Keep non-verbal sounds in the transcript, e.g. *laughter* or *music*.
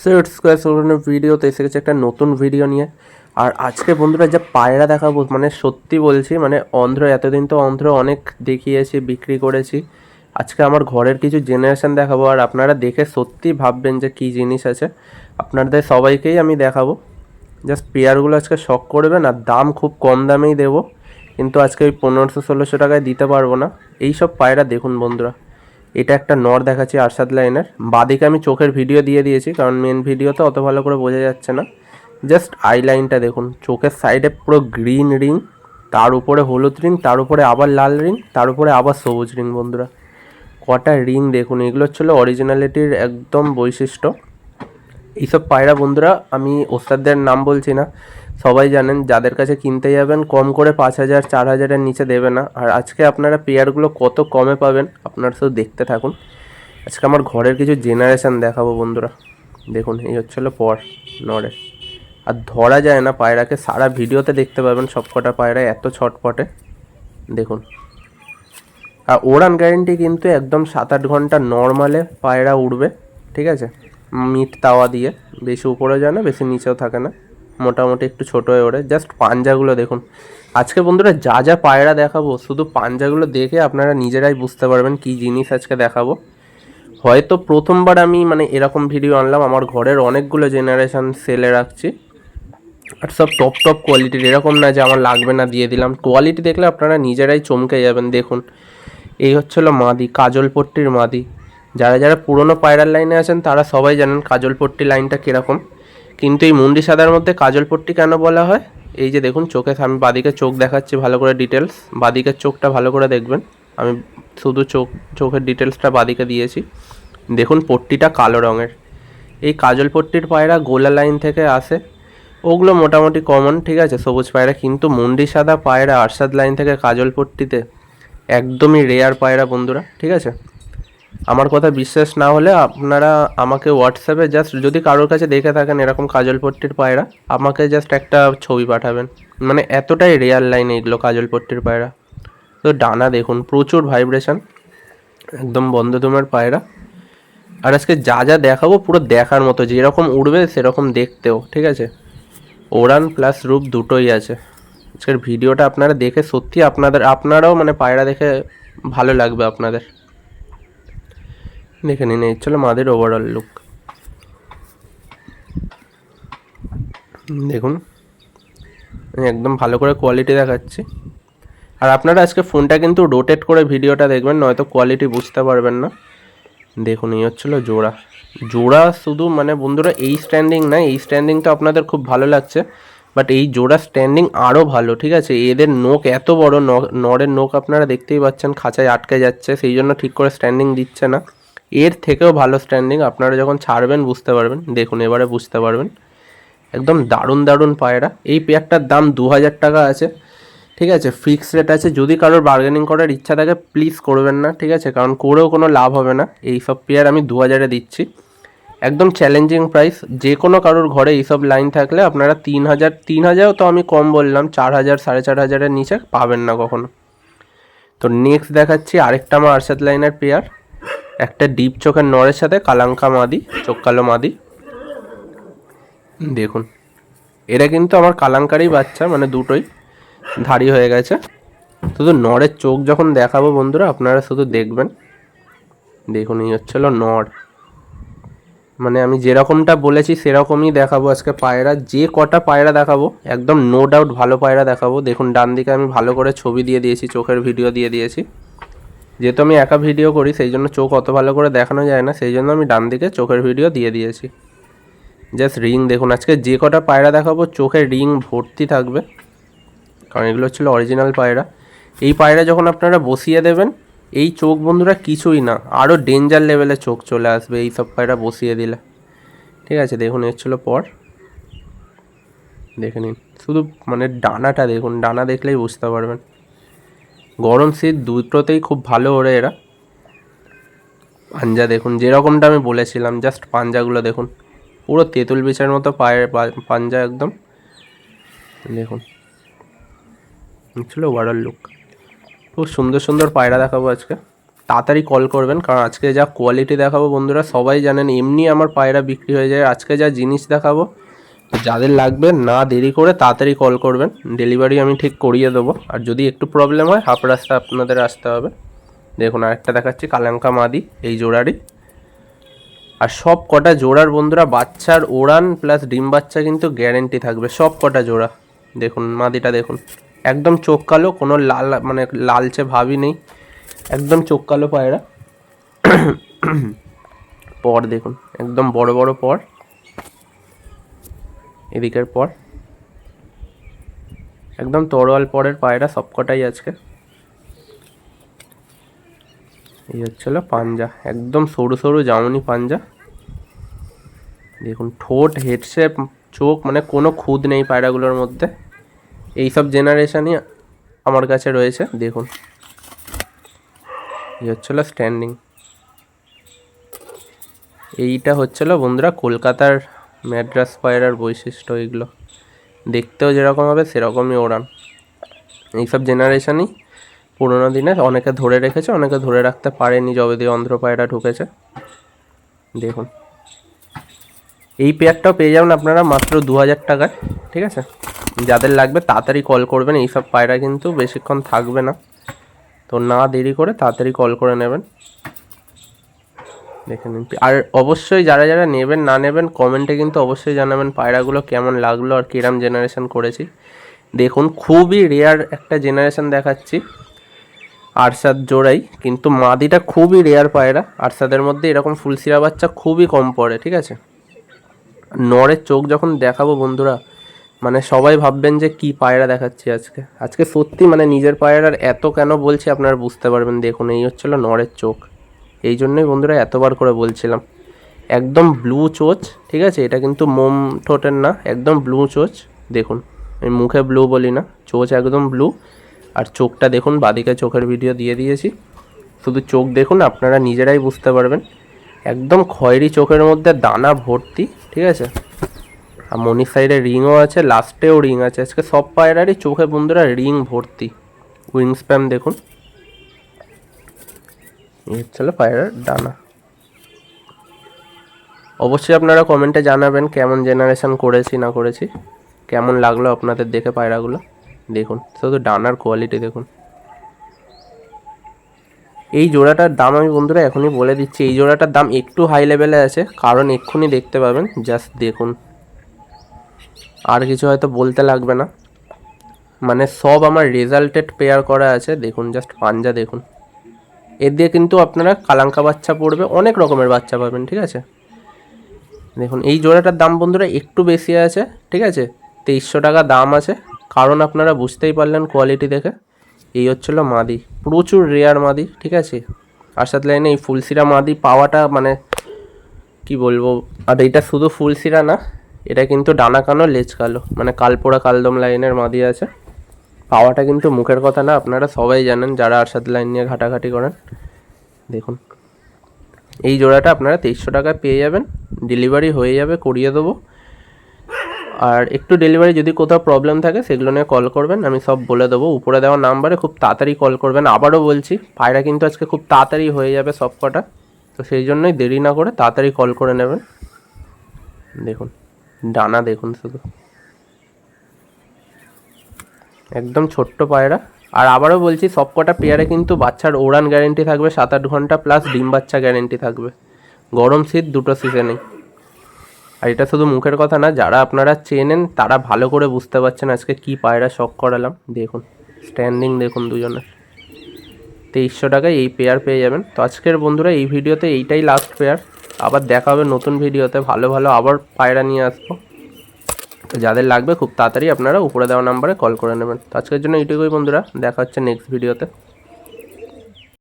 Set square সোলানোর ভিডিওতে এসে গেছে একটা নতুন ভিডিও নিয়ে। আর আজকে বন্ধুরা যা পায়রা দেখাবো মানে সত্যি বলছি মানে অন্ধ্র, এতদিন তো অন্ধ্র অনেক দেখিয়েছি, বিক্রি করেছি। আজকে আমার ঘরের কিছু জেনারেশন দেখাবো, আর আপনারা দেখে সত্যি ভাববেন যে কী জিনিস আছে। আপনাদের সবাইকেই আমি দেখাবো। জাস্ট পেয়ারগুলো আজকে শখ করবেন আর দাম খুব কম দামেই দেবো। কিন্তু আজকে ওই পনেরোশো, ষোলোশো টাকায় দিতে পারব না। এই সব পায়রা দেখুন বন্ধুরা। এটা একটা নর দেখাচ্ছি আরশাদ লাইনের বাদিকে আমি চোখের ভিডিও দিয়ে দিয়েছি, কারণ মেন ভিডিওতে অত ভালো করে বোঝা যাচ্ছে না। জাস্ট আই লাইনটা দেখুন, চোখের সাইডে পুরো গ্রিন রিং তার উপরে হলুদ রিং তার উপরে আবার লাল রিং তার উপরে আবার সবুজ রিং বন্ধুরা। কটা রিং দেখুন, এগুলো ছিল অরিজিনালিটির একদম বৈশিষ্ট্য। এইসব পায়রা বন্ধুরা, আমি ওস্তাদদের নাম বলছি না সবাই জানেন, যাদের কাছে কিনতে যাবেন, কম করে পাঁচ হাজার, চার হাজারের নিচে দেবে না। আর আজকে আপনারা পেয়ারগুলো কত কমে পাবেন, আপনারা শুধু দেখতে থাকুন। আজকে আমার ঘরের কিছু জেনারেশান দেখাবো বন্ধুরা। দেখুন, এই হচ্ছিল পর নড়ে আর ধরা যায় না, পায়রাকে সারা ভিডিওতে দেখতে পাবেন, সবকটা পায়রা এত ছটপটে। দেখুন। আর ওড়ান গ্যারেন্টি কিন্তু একদম সাত আট ঘণ্টা নর্মালে পায়রা উড়বে, ঠিক আছে? মিট তাওয়া দিয়ে। বেশি উপরে যায় না, বেশি নিচেও থাকে না। মোটামুটি একটু ছোটো হয়ে ওড়ে জাস্ট পাঞ্জাগুলো দেখুন। আজকে বন্ধুরা যা যা পায়রা দেখাবো, শুধু পাঞ্জাগুলো দেখে আপনারা নিজেরাই বুঝতে পারবেন কী জিনিস আজকে দেখাবো। হয়তো প্রথমবার আমি মানে এরকম ভিডিও আনলাম। আমার ঘরের অনেকগুলো জেনারেশান সেলে রাখছি। আর সব টপ টপ কোয়ালিটির এরকম না যে আমার লাগবে না, দিয়ে দিলাম। কোয়ালিটি দেখলে আপনারা নিজেরাই চমকে যাবেন। দেখুন, এই হচ্ছিল মাদি কাজলপট্টির মাদি। যারা যারা পুরনো পায়রার লাইনে আছেন, তারা সবাই জানেন কাজলপট্টি লাইনটা কীরকম। কিন্তু এই মুন্ডি সাদার মধ্যে কাজল পট্টি কেন বলা হয়? এই যে দেখুন, চোখে আমি বাদিকে চোখ দেখাচ্ছি ভালো করে ডিটেলস বাদিকের চোখটা ভালো করে দেখবেন। আমি শুধু চোখ, চোখের ডিটেলসটা বাদিকে দিয়েছি। দেখুন, পট্টিটা কালো রঙের। এই কাজল পট্টির পায়রা গোলা লাইন থেকে আসে। ওগুলো মোটামুটি কমন ঠিক আছে? সবুজ পায়রা, কিন্তু মুন্ডি সাদা পায়রা আরশাদ লাইন থেকে কাজল পট্টিতে একদমই রেয়ার পায়রা বন্ধুরা, ঠিক আছে? আমার কথা বিশ্বাস না হলে আপনারা আমাকে হোয়াটসঅ্যাপে জাস্ট যদি কারোর কাছে দেখে থাকেন এরকম কাজল পট্টির পায়রা, আমাকে জাস্ট একটা ছবি পাঠাবেন। মানে এতটাই রেয়ার লাইন এগুলো কাজল পট্টির পায়রা। তো ডানা দেখুন, প্রচুর ভাইব্রেশন একদম বন্ধ তোমার পায়রা। আর আজকে যা যা দেখাবো পুরো দেখার মতো, যেরকম উড়বে সেরকম দেখতেও, ঠিক আছে? ওড়ান প্লাস রূপ দুটোই আছে। আজকের ভিডিওটা আপনারা দেখে সত্যি আপনাদের, আপনারাও মানে পায়রা দেখে ভালো লাগবে আপনাদের। দেখে নিন এই চলো মাদের ওভারঅল লুক দেখুন একদম ভালো করে কোয়ালিটি দেখাচ্ছি। আর আপনারা আজকে ফোনটা কিন্তু রোটেট করে ভিডিওটা দেখবেন, নয়তো কোয়ালিটি বুঝতে পারবেন না। দেখুন, এই হচ্ছিল জোড়া। জোড়া শুধু মানে বন্ধুরা, এই স্ট্যান্ডিং না, এই স্ট্যান্ডিং তো আপনাদের খুব ভালো লাগছে। বাট এই জোড়া স্ট্যান্ডিং আরও ভালো, ঠিক আছে? এদের নোক এত বড় নরের নোক আপনারা দেখতেই পাচ্ছেন, খাঁচায় আটকে যাচ্ছে, সেই জন্য ঠিক করে স্ট্যান্ডিং দিচ্ছে না। এর থেকেও ভালো স্ট্যান্ডিং আপনারা যখন ছাড়বেন বুঝতে পারবেন, দেখুন এবারে বুঝতে পারবেন। একদম দারুণ দারুণ পায়রা। এই পেয়ারটার দাম দু হাজার টাকা আছে, ঠিক আছে? ফিক্স রেট আছে। যদি কারোর বার্গেনিং করার ইচ্ছা থাকে প্লিজ করবেন না, ঠিক আছে? কারণ করেও কোনো লাভ হবে না। এই সব পেয়ার আমি দু হাজারে দিচ্ছি। একদম চ্যালেঞ্জিং প্রাইস যে কোনো কারোর ঘরে এইসব লাইন থাকলে আপনারা তিন হাজার তিন হাজারও তো আমি কম বললাম চার হাজার সাড়ে চার হাজারের নিচে পাবেন না কখনো। তো নেক্সট দেখাচ্ছি আরেকটা আমার আরশাদ লাইনের পেয়ার একটা ডিপ চোখের নরের সাথে কালাঙ্কা মাদি, চোখ কালো মাদি। দেখুন এরা কিন্তু আমার কালাঙ্কারই বাচ্চা মানে দুটোই ধারি হয়ে গেছে। শুধু নরের চোখ যখন দেখাবো বন্ধুরা, আপনারা শুধু দেখবেন। দেখুন, এই হচ্ছিল নর মানে আমি যেরকমটা বলেছি, সেরকমই দেখাবো আজকে পায়রা। যে কটা পায়রা দেখাবো, একদম নো ডাউট ভালো পায়রা দেখাবো। দেখুন, ডান দিকে আমি ভালো করে ছবি দিয়ে দিয়েছি, চোখের ভিডিও দিয়ে দিয়েছি। যেহেতু আমি একা ভিডিও করি, সেই জন্য চোখ অত ভালো করে দেখানো যায় না, সেই জন্য আমি ডান দিকে চোখের ভিডিও দিয়ে দিয়েছি। জাস্ট রিং দেখুন, আজকে যে কটা পায়রা দেখাবো চোখের রিং ভর্তি থাকবে। কারণ এগুলো হচ্ছিল অরিজিনাল পায়রা। এই পায়রা যখন আপনারা বসিয়ে দেবেন, এই চোখ বন্ধুরা কিছুই না আরও ডেঞ্জার লেভেলে চোখ চলে আসবে এই সব পায়রা বসিয়ে দিলে। ঠিক আছে, দেখুন এর ছিল পর। দেখে নিন, শুধু মানে ডানাটা দেখুন, ডানা দেখলেই বুঝতে পারবেন। গরম শীত দুটোতেই খুব ভালো ওরে এরা। পাঞ্জা দেখুন, যেরকমটা আমি বলেছিলাম জাস্ট পাঞ্জাগুলো দেখুন। পুরো তেঁতুল বিছার মতো পায়ের পাঞ্জা একদম। দেখুন, ছিল ওভারঅল লুক খুব সুন্দর সুন্দর পায়রা দেখাবো আজকে। তাড়াতাড়ি কল করবেন, কারণ আজকে যা কোয়ালিটি দেখাবো বন্ধুরা, সবাই জানেন, এমনি আমার পায়রা বিক্রি হয়ে যায়। আজকে যা জিনিস দেখাবো তো যাদের লাগবে না দেরি করে তাড়াতাড়ি কল করবেন। ডেলিভারি আমি ঠিক করিয়ে দেবো। আর যদি একটু প্রবলেম হয় হাফ রাস্তা আপনাদের আসতে হবে। দেখুন, আরেকটা দেখাচ্ছি, কালাঙ্কা মাদি, এই জোড়ারই। আর সব কটা জোড়ার বন্ধুরা, বাচ্চার ওড়ান প্লাস ডিম বাচ্চা কিন্তু গ্যারেন্টি থাকবে। সব কটা জোড়া। দেখুন, মাদিটা দেখুন। একদম চোখ কালো, কোনো লাল মানে লালচে ভাবই নেই। একদম চোখ কালো পায়রা। *coughs* পর দেখুন, একদম বড় বড় পর। এদিকের পর। একদম তরোয়াল পরের পায়রা সবকটাই আজকে। এই হচ্ছিল পাঞ্জা, একদম সরু সরু জামনি পাঞ্জা। দেখুন, ঠোঁট হেডশেপ চোখ মানে কোনো খুদ নেই পায়রাগুলোর মধ্যে। এইসব জেনারেশনই আমার কাছে রয়েছে, দেখুন। এই হচ্ছিল স্ট্যান্ডিং এইটা হচ্ছিল বন্ধুরা কলকাতার ম্যাড্রাস পায়রার বৈশিষ্ট্য এগুলো। দেখতেও যেরকম হবে, সেরকমই ওড়ান। এইসব জেনারেশনই পুরোনো দিনে অনেকে ধরে রেখেছে, অনেকে ধরে রাখতে পারেনি যবে দিয়ে অন্ধ্র পায়রা ঢুকেছে। দেখুন। এই পেয়ারটাও পেয়ে যাবেন আপনারা মাত্র দু হাজার টাকায়, ঠিক আছে? যাদের লাগবে তাড়াতাড়ি কল করবেন, এইসব পায়রা কিন্তু বেশিক্ষণ থাকবে না। তো না দেরি করে তাড়াতাড়ি কল করে নেবেন। দেখে নিন। আর অবশ্যই যারা যারা নেবেন, না নেবেন কমেন্টে কিন্তু অবশ্যই জানাবেন পায়রাগুলো কেমন লাগল আর কিরাম জেনারেশন করেছি। দেখুন, খুবই রেয়ার একটা জেনারেশন দেখাচ্ছি, আরশাদ জোড়াই। কিন্তু মাদিটা খুবই রেয়ার পায়রা। আরশাদের মধ্যে এরকম ফুলসিরা বাচ্চা খুবই কম পড়ে, ঠিক আছে? নরের চোখ যখন দেখাবো বন্ধুরা মানে সবাই ভাববেন যে কি পায়রা দেখাচ্ছি আজকে। আজকে সত্যি মানে নিজের পায়রার এত কেন বলছি আপনারা বুঝতে পারবেন। দেখুন, এই হচ্ছিল নরের চোখ। এই জন্যই বন্ধুরা এতবার করে বলছিলাম। একদম ব্লু চোচ, ঠিক আছে? এটা কিন্তু মোম ঠোঁটের না, একদম ব্লু চোচ। দেখুন, আমি মুখে ব্লু বলি না, চোচ একদম ব্লু আর চোখটা দেখুন, বাদিকে চোখের ভিডিও দিয়ে দিয়েছি। শুধু চোখ দেখুন, আপনারা নিজেরাই বুঝতে পারবেন। একদম খয়েরি চোখের মধ্যে দানা ভর্তি, ঠিক আছে? আর মনির সাইডে রিংও আছে লাস্টেও রিং আছে। আজকে সব পায়রারই চোখে বন্ধুরা রিং ভর্তি। উইং স্প্যাম দেখুন। এই হচ্ছিল পায়রার ডানা। অবশ্যই আপনারা কমেন্টে জানাবেন কেমন জেনারেশন করেছি, না করেছি। কেমন লাগল আপনাদের দেখে পায়রাগুলো? দেখুন, শুধু ডানার কোয়ালিটি দেখুন। এই জোড়াটার দাম আমি বন্ধুরা এখনই বলে দিচ্ছি। এই জোড়াটার দাম একটু হাই লেভেলে আছে, কারণ এক্ষুনি দেখতে পাবেন জাস্ট দেখুন। আর কিছু হয়তো বলতে লাগবে না। মানে সব আমার রেজাল্টেড পেয়ার করা আছে, দেখুন জাস্ট পাঞ্জা দেখুন। এর দিয়ে কিন্তু আপনারা কালাঙ্কা বাচ্চা পড়বে, অনেক রকমের বাচ্চা পাবেন, ঠিক আছে? দেখুন, এই জোড়াটার দাম বন্ধুরা একটু বেশি আছে, ঠিক আছে? তেইশশো টাকা দাম আছে, কারণ আপনারা বুঝতেই পারলেন কোয়ালিটি দেখে। এই হচ্ছিল মাদি, প্রচুর রেয়ার মাদি, ঠিক আছে? আরশাদ লাইনে এই ফুলসিরা মাদি পাওয়াটা মানে কি বলব, আর এটা শুধু ফুলসিরা না, এটা কিন্তু ডানা কানো লেজ কালো মানে কালপোড়া কালদম লাইনের মাদি আছে। পাওয়াটা কিন্তু মুখের কথা না, আপনারা সবাই জানেন যারা আরশাদ লাইন নিয়ে ঘাটাঘাটি করেন। দেখুন, এই জোড়াটা আপনারা তেইশশো টাকায় পেয়ে যাবেন, ডেলিভারি হয়ে যাবে, করিয়ে দেবো। আর একটু ডেলিভারি যদি কোথাও প্রবলেম থাকে, সেগুলো নিয়ে কল করবেন, আমি সব বলে দেবো। উপরে দেওয়া নাম্বারে খুব তাড়াতাড়ি কল করবেন, আবারও বলছি, পায়রা কিন্তু আজকে খুব তাড়াতাড়ি হয়ে যাবে সব কটা। তো সেই জন্যই দেরি না করে তাড়াতাড়ি কল করে নেবেন। দেখুন, ডানা দেখুন শুধু। একদম ছোট্ট পায়রা। আর আবারও বলছি সব কটা পেয়ারে কিন্তু বাচ্চার ওড়ান গ্যারেন্টি থাকবে সাত আট ঘণ্টা প্লাস ডিম বাচ্চা গ্যারেন্টি থাকবে। গরম শীত দুটো সিজনেই আর এটা শুধু মুখের কথা না, যারা আপনারা চেনেন, তারা ভালো করে বুঝতে পারছেন আজকে কি পায়রা শখ করালাম। দেখুন স্ট্যান্ডিং দেখুন দুজনের। তেইশশো টাকায় এই পেয়ার পেয়ে যাবেন। তো আজকের বন্ধুরা, এই ভিডিওতে এইটাই লাস্ট পেয়ার আবার দেখা হবে নতুন ভিডিওতে। ভালো ভালো আবার পায়রা নিয়ে আসব। তো যাদের লাগবে খুব তাড়াতাড়ি আপনারা উপরে দেওয়া নাম্বারে কল করে নেবেন। তো আজকের জন্য এইটুকুই বন্ধুরা, দেখা হচ্ছে নেক্সট ভিডিওতে